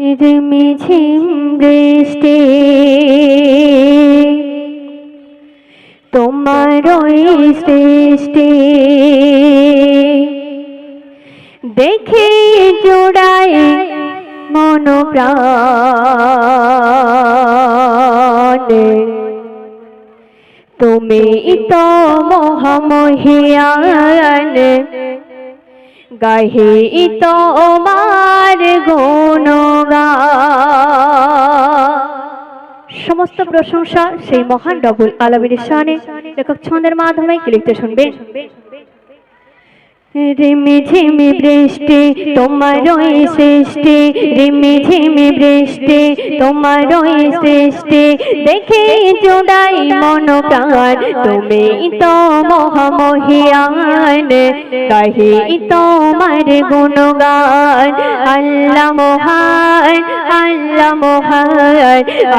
ঝিমঝিম বৃষ্টি। তোমার ওই সৃষ্টি। দেখে জোড়াই মন প্রাণ তুমি তো মহামহিয়ান। গাহে তোমার গুণগা সমস্ত প্রশংসা সেই মহান ডবল আলমীর শানে। লেখক ছন্দের মাধ্যমে লিখতে শুনবেন রিমি ঝিমি বৃষ্টি, তোমার ওই সৃষ্টি। রিমি ঝিমি বৃষ্টি, তোমার ওই সৃষ্টি। দেখে জোড়াই মন প্রাণ তুমি তো মহামহিয়ান। গাহি তোমার গুণগান, আল্লাহ মহান। আল্লাহ মহান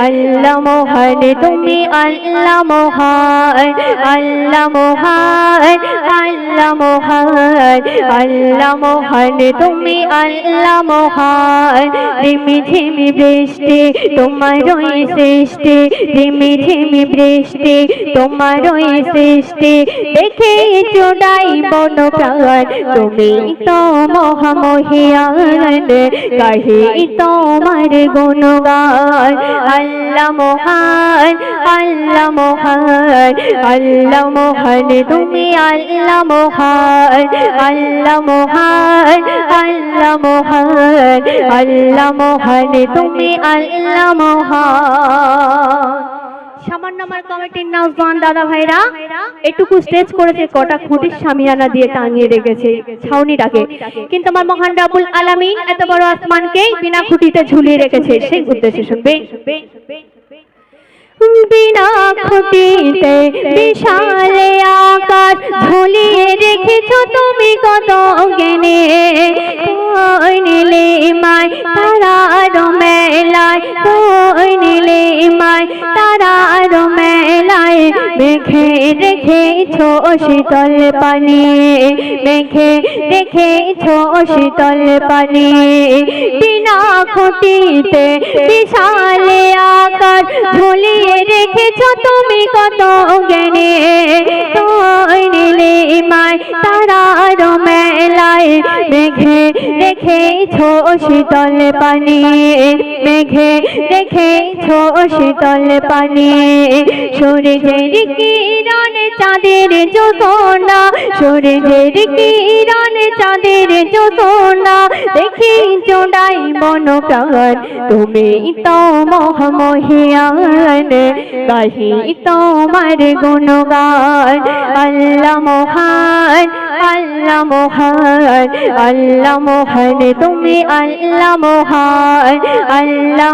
আল্লাহ মহান, তুমি আল্লাহ মহান আল্লাহ মহান আল্লাহ মহান আল্লাহ মহান, তুমি আল্লাহ মহান। রিমি ঝিমি বৃষ্টি, তোমার ওই সৃষ্টি। রিমি ঝিমি বৃষ্টি, তোমার ওই সৃষ্টি। দেখে বন প্রাণ তুমি তো মহামহিয়ান গাহি তোমার গুণগান। আল্লাহ মহান আল্লাহ মহান আল্লাহ মহান, তুমি আল্লাহ মহান আল্লাহ মহান আল্লাহ মহান আল্লাহ মহান, তুমি আল্লাহ মহান। সামান্য আমার কমিটির নওজওয়ান দাদা ভাইরা, এটুকু স্টেজ করেছে কটা খুঁটির সামিয়ানা দিয়ে টাঙিয়ে রেখেছে ছাউনিটাকে কিন্তু আমার মহান রাবুল আলামিন এত বড় আসমানকে বিনা খুঁটিতে ঝুলিয়ে রেখেছে, সেই উদ্দেশ্যে শুনবে। বিনা খুঁটিতে বিশালে আকাশ ঝুলিয়ে রেখেছ তুমি কত জ্ঞানে? কই নিলে মাই তারার মেলায় কই নিলে মাই তারার মেলায় মেঘে ছো শীতল পানি মেঘে ছো শীতল পানি। বিনা খুঁটিতে বিশালে আকার ঝুলিয়ে রেখেছ তুমি কত জ্ঞানে। মেঘে রেখেছ শীতল পানি, মেঘে রেখেছ শীতল পানি, সূর্যের কিরণ চাঁদের যোজনা সূর্যের কিরণ চাঁদের যোজনা দেখি চোড়াই মন প্রাণ তুমি তো মহামহিয়ান, গাহি তোমার গুণগান, আল্লাহ মহান আল্লাহ মহান আল্লাহ মহান, তুমি আল্লাহ আল্লাহ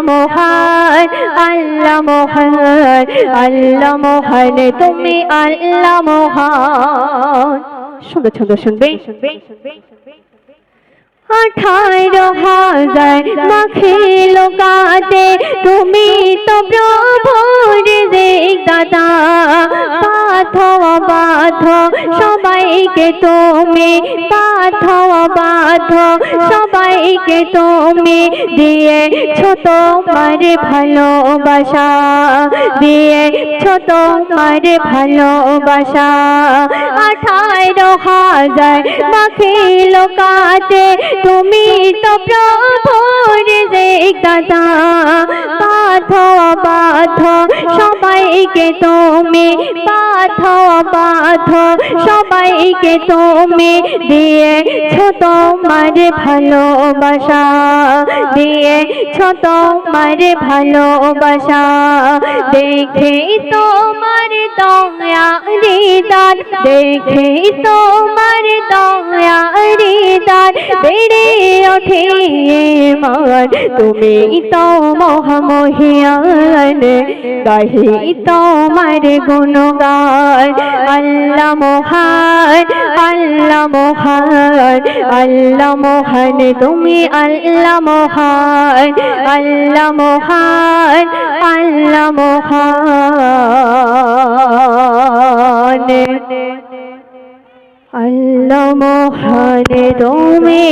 আল্লাহ আল্লাহ তুমি আল্লাহ মহান। সুন্দর সুন্দর শুনবে? শুনবে আঠারো হাজার তুমি তো প্রভুর যে দাদা পাথ বাধ সবাইকে তুমি পাথ বাধ সবাইকে তুমি দিয়ে ছোট মারে ভালোবাসা দিয়ে ছোট মারে ভালোবাসা। আঠারো হাজার মাখে লোকাতে তুমি তো প্রভুর যে দাদা বাধ সবাইকে তুমি পাথ বাধ সবাইকে তুমি দিয়ে ছোট মারে ভালোবাসা দিয়ে ছোট মারে ভালোবাসা। দেখে তোমার দয়া হৃদান দেখে তোমার দয়া হৃদান বেড়ে ওঠে মান তুমি তো মহামহিয়ান। গাহি তোমার গুণগান। আল্লাহ মহান আল্লাহ মহান আল্লাহ মহান, তুমি আল্লাহ মহান আল্লাহ মহান আল্লাহ মহান। মহান তুমি